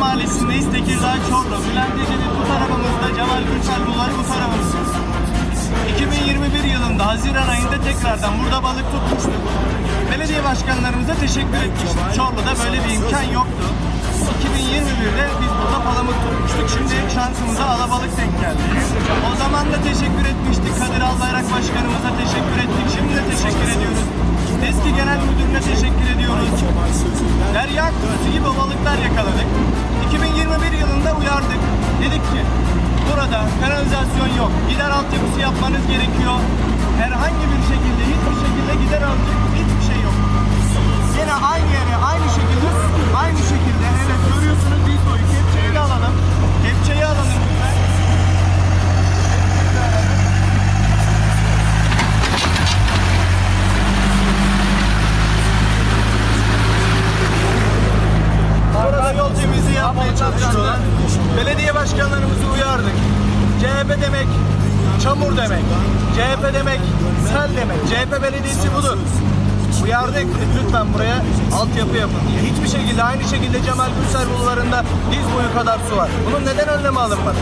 Mahallesi'ndeyiz. Tekirdağ Çorlu. Bülent Ecevit bu tarafımızda, Cemal Gülsel Bulvarı bu tarafımızda. 2021 yılında Haziran ayında tekrardan burada balık tutmuştuk. Belediye başkanlarımıza teşekkür etmiştik. Çorlu'da böyle bir imkan yoktu. 2021'de biz burada palamut tutmuştuk. Şimdi şansımıza alabalık denk geldi. O zaman da teşekkür etmiştik. Kadir Albayrak Başkanımıza teşekkür ettik. Şimdi de teşekkür ediyoruz. Eski Genel Müdürüne teşekkür ediyoruz. Derya kuzusu gibi balıklar yakaladık. Ki burada kanalizasyon yok. Gider altyapısı yapmanız gerekiyor. Herhangi bir şekilde Belediye başkanlarımızı uyardık. CHP demek çamur demek. CHP demek sel demek. CHP belediyesi budur. Uyardık lütfen buraya altyapı yapın diye. Hiçbir şekilde aynı şekilde Cemal Gürsel bulvarında diz boyu kadar su var. Bunun neden önlemi alınmadı?